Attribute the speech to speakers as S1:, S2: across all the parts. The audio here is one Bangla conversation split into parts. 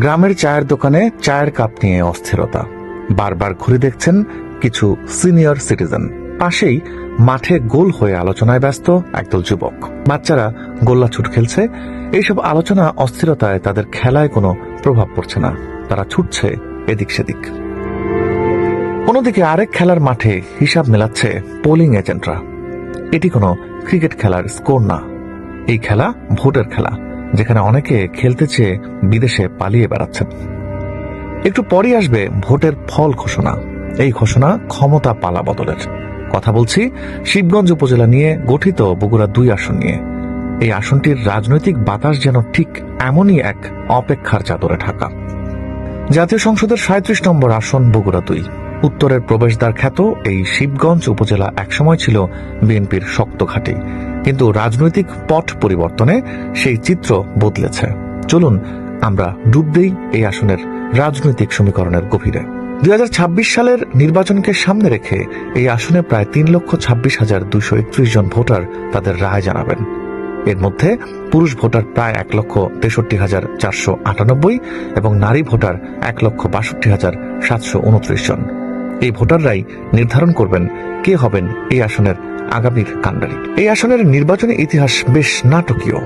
S1: গ্রামের চায়ের দোকানে চায়ের কাপ নিয়ে অস্থিরতা। বারবার ঘুরে দেখছেন কিছু সিনিয়র সিটিজেন। পাশেই মাঠে গোল হয়ে আলোচনায় ব্যস্ত একদল যুবক। বাচ্চারা গোল্লাছুট খেলছে। এইসব আলোচনা অস্থিরতায় তাদের খেলায় কোনো প্রভাব পড়ছে না। তারা ছুটছে এদিক সেদিক। অন্যদিকে আরেক খেলার মাঠে হিসাব মেলাচ্ছে পোলিং এজেন্টরা। এটি কোনো ক্রিকেট খেলার স্কোর না। এই খেলা ভোটের খেলা। যেখানে অনেকে খেলতে চেয়ে বিদেশে পালিয়ে বেড়াচ্ছেন। একটু পরই আসবে ভোটের ফল ঘোষণা। এই ঘোষণা ক্ষমতা পালা বদলের। কথা বলছি শিবগঞ্জ উপজেলা নিয়ে গঠিত বগুড়া দুই আসন নিয়ে। এই আসনটির রাজনৈতিক বাতাস যেন ঠিক এমনই এক অপেক্ষার চাদরে ঢাকা। জাতীয় সংসদের সাঁত্রিশ নম্বর আসন বগুড়া দুই। উত্তরের প্রবেশদ্বার খ্যাত এই শিবগঞ্জ উপজেলা একসময় ছিল বিএনপির শক্ত ঘাঁটি। কিন্তু রাজনৈতিক পট পরিবর্তনে সেই চিত্র বদলেছে। চলুন আমরা ডুব দেই এই আসনের রাজনৈতিক সমীকরণের গভীরে। দুই হাজার ছাব্বিশ সালের নির্বাচনকে সামনে রেখে এই আসনে প্রায় তিন লক্ষ ছাব্বিশ হাজার দুশো একত্রিশ জন ভোটার তাদের রায় জানাবেন। এর মধ্যে পুরুষ ভোটার প্রায় এক লক্ষ তেষট্টি হাজার চারশো আটানব্বই এবং নারী ভোটার এক লক্ষ বাষট্টি হাজার সাতশো উনত্রিশ জন। এই ভোটাররাই নির্ধারণ করবেন কে হবেন এই আসনের আগামীর কাণ্ডারি। এই আসনের নির্বাচনী ইতিহাস বেশ নাটকীয়।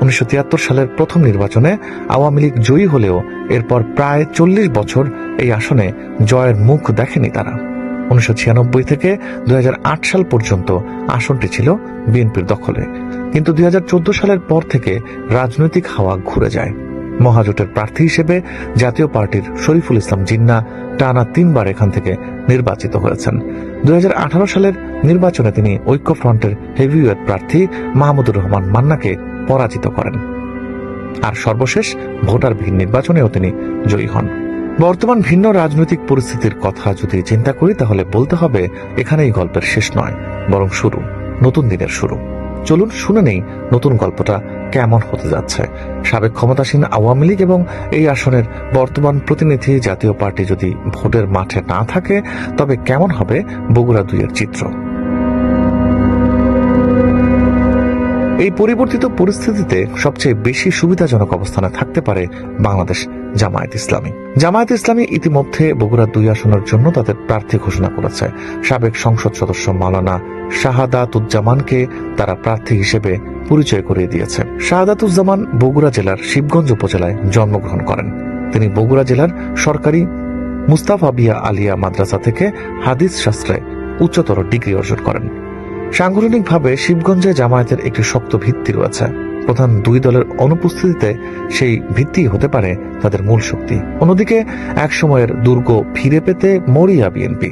S1: উনিশশো তিয়াত্তর সালের প্রথম নির্বাচনে আওয়ামী লীগ জয়ী হলেও এরপর প্রায় চল্লিশ বছর এই আসনে জয়ের মুখ দেখেনি তারা। উনিশশো ছিয়ানব্বই থেকে দুই হাজার আট সাল পর্যন্ত আসনটি ছিল বিএনপির দখলে। কিন্তু দুই হাজার চোদ্দ সালের পর থেকে রাজনৈতিক হাওয়া ঘুরে যায়। মহাজোটের প্রার্থী হিসেবে জাতীয় পার্টির শরীফুল ইসলাম জিন্না টানা তিনবার এখান থেকে নির্বাচিত হয়েছেন। দুই সালের নির্বাচনে তিনি ঐক্যফ্রন্টের হেভিওয়েট প্রার্থী মাহমুদুর রহমান মান্নাকে পরাজিত করেন। আর সর্বশেষ ভোটারবিহীন নির্বাচনেও তিনি জয়ী হন। বর্তমান ভিন্ন রাজনৈতিক পরিস্থিতির কথা যদি চিন্তা করি, তাহলে বলতে হবে এখানেই গল্পের শেষ নয়, বরং শুরু, নতুন দিনের শুরু। চলুন শুনে নেই নতুন গল্পটা কেমন হতে যাচ্ছে। সাবেক ক্ষমতাসীন আওয়ামী লীগ এবং এই আসনের বর্তমান প্রতিনিধি জাতীয় পার্টি যদি ভোটের মাঠে না থাকে, তবে কেমন হবে বগুড়া দুইয়ের চিত্র? এই পরিবর্তিত পরিস্থিতিতে সবচেয়ে বেশি সুবিধাজনক অবস্থানে থাকতে পারে বাংলাদেশ জামায়াত ইসলামী। জামায়াত ইসলামী ইতিমধ্যে বগুড়া দুই আসনের জন্য তাদের প্রার্থী ঘোষণা করেছে। সাবেক সংসদ সদস্য মাওলানা শাহাদাতুজ্জামানকে তারা প্রার্থী হিসেবে পরিচয় করিয়ে দিয়েছে। শাহাদাতুজ্জামান বগুড়া জেলার শিবগঞ্জ উপজেলায় জন্মগ্রহণ করেন। তিনি বগুড়া জেলার সরকারি মুস্তাফা বিয়া আলিয়া মাদ্রাসা থেকে হাদিস শাস্ত্রে উচ্চতর ডিগ্রি অর্জন করেন। সাংগঠনিকভাবে শিবগঞ্জে জামায়াতের একটি শক্ত ভিত্তি রয়েছে। প্রধান দুই দলের অনুপস্থিতিতে সেই ভিত্তি হতে পারে তাদের মূল শক্তি। অন্যদিকে এক সময়ের দুর্গ ফিরে পেতে মরিয়া বিএনপি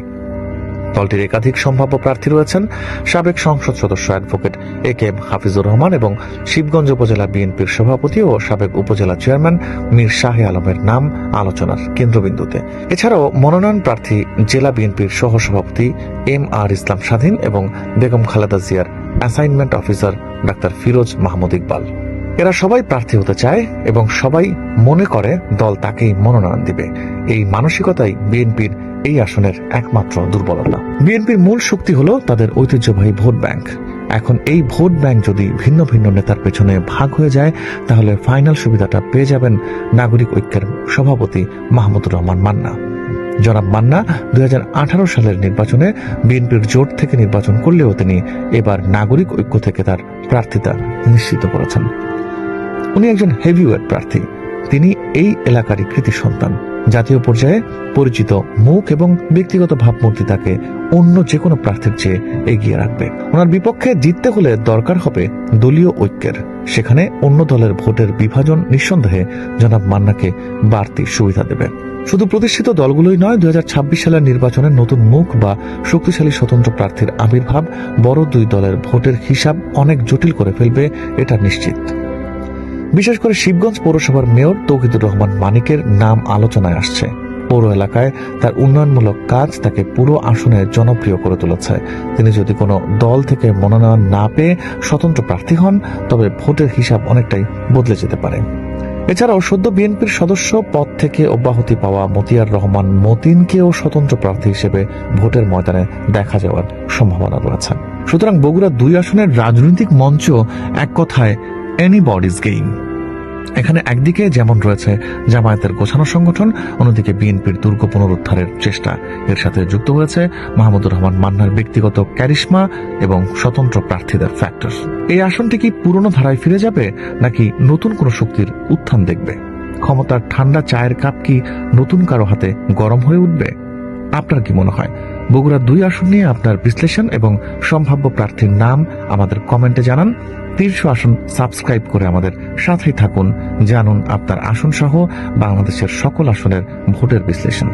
S1: দলটির একাধিক সম্ভাব্য প্রার্থী রয়েছেন। সাবেক সংসদ সদস্য advocate A K M Hafizur Rahman এবং শিবগঞ্জ উপজেলা বিএনপির সভাপতি ও সাবেক উপজেলা চেয়ারম্যান মীর শাহে আলমের নাম আলোচনার কেন্দ্রবিন্দুতে। এছাড়াও মনোনয়ন প্রার্থী জেলা বিএনপির সহসভাপতি এম আর ইসলাম স্বাধীন এবং বেগম খালেদা জিয়ার assignment officer doctor Firoz Mahmud Iqbal. এরা সবাই প্রার্থী হতে চায় এবং সবাই মনে করে দল তাকেই মনোনয়ন দিবে। এই মানসিকতাই বিএনপির এই আসনের একমাত্র দুর্বলতা। বিএনপির মূল শক্তি হলো তাদের ঐতিহ্যবাহী ভোট ব্যাংক। এখন এই ভোট ব্যাংক যদি ভিন্ন ভিন্ন নেতার পেছনে ভাগ হয়ে যায়, তাহলে ফাইনাল সুবিধাটা পেয়ে যাবেন নাগরিক ঐক্যের সভাপতি মাহমুদুর রহমান মান্না। জনাব মান্না, দুই হাজার আঠারো সালের নির্বাচনে বিএনপির জোট থেকে নির্বাচন করলেও তিনি এবার নাগরিক ঐক্য থেকে তার প্রার্থিতা নিশ্চিত করেছেন। উনি একজন হেভিওয়েট প্রার্থী। তিনি এই এলাকারই কৃতি সন্তান। জাতীয় পর্যায়ে পরিচিত মুখ এবং ব্যক্তিগত ভাবমূর্তি তাকে অন্য যে কোনো প্রার্থীর চেয়ে এগিয়ে রাখবে। ওনার বিপক্ষে জিততে হলে দরকার হবে দলীয় ঐক্যের। সেখানে অন্য দলের ভোটের বিভাজন নিঃসন্দেহে জনাব মান্নাকে বাড়তি সুবিধা দেবে। শুধু প্রতিষ্ঠিত দলগুলোই নয়, দুই সালের নির্বাচনে নতুন মুখ বা শক্তিশালী স্বতন্ত্র প্রার্থীর আবির্ভাব বড় দুই দলের ভোটের হিসাব অনেক জটিল করে ফেলবে, এটা নিশ্চিত। বিশেষ করে শিবগঞ্জ পৌরসভার মেয়র তৌহিদুর রহমান মানিকের নাম আলোচনায় আসছে। পৌর এলাকায় তার উন্নয়নমূলক কাজ তাকে পুরো আসনে জনপ্রিয় করে তুলেছে। তিনি যদি কোনো দল থেকে মনোনয়ন না পেয়ে স্বতন্ত্র প্রার্থী হন, তবে ভোটের হিসাব অনেকটাই বদলে যেতে পারে। এছাড়াও সদ্য বিএনপির সদস্য পদ থেকে অব্যাহতি পাওয়া মতিয়ার রহমান মতিনকেও স্বতন্ত্র প্রার্থী হিসেবে ভোটের ময়দানে দেখা যাওয়ার সম্ভাবনা রয়েছে। সুতরাং বগুড়া দুই আসনের রাজনৈতিক মঞ্চ এক কথায় এনি বডিজ গেইম এখানে একদিকে যেমন রয়েছে জামায়াতের গোছানো সংগঠন, অন্যদিকে বিএনপির দুর্গ পুনরুদ্ধারের চেষ্টা। এর সাথে যুক্ত হয়েছে মাহমুদুর রহমান মান্নার ব্যক্তিগত ক্যারিশমা এবং স্বতন্ত্র প্রার্থীদের ফ্যাক্টর এই আসনটি কি পুরনো ধারায় ফিরে যাবে, নাকি নতুন কোনো শক্তির উত্থান দেখবে? ক্ষমতার ঠান্ডা চায়ের কাপ কি নতুন কারও হাতে গরম হয়ে উঠবে? আপনার কি মনে হয়? বগুড়া দুই আসন নিয়ে আপনার বিশ্লেষণ এবং সম্ভাব্য প্রার্থীর নাম আমাদের কমেন্টে জানান। তীর্ষ আসন সাবস্ক্রাইব করে আমাদের সাথেই থাকুন। জানুন আপনার আসন সহ বাংলাদেশের সকল আসনের ভোটের বিশ্লেষণ।